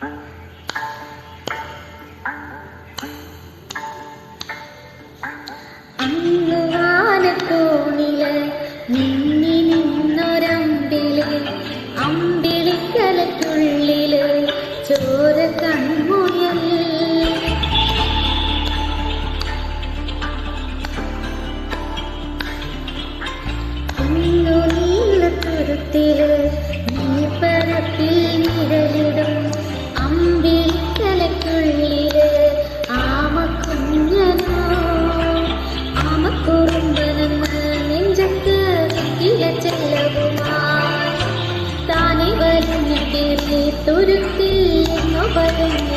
Bye. തുരുത്തിൽ നിന്നു വരും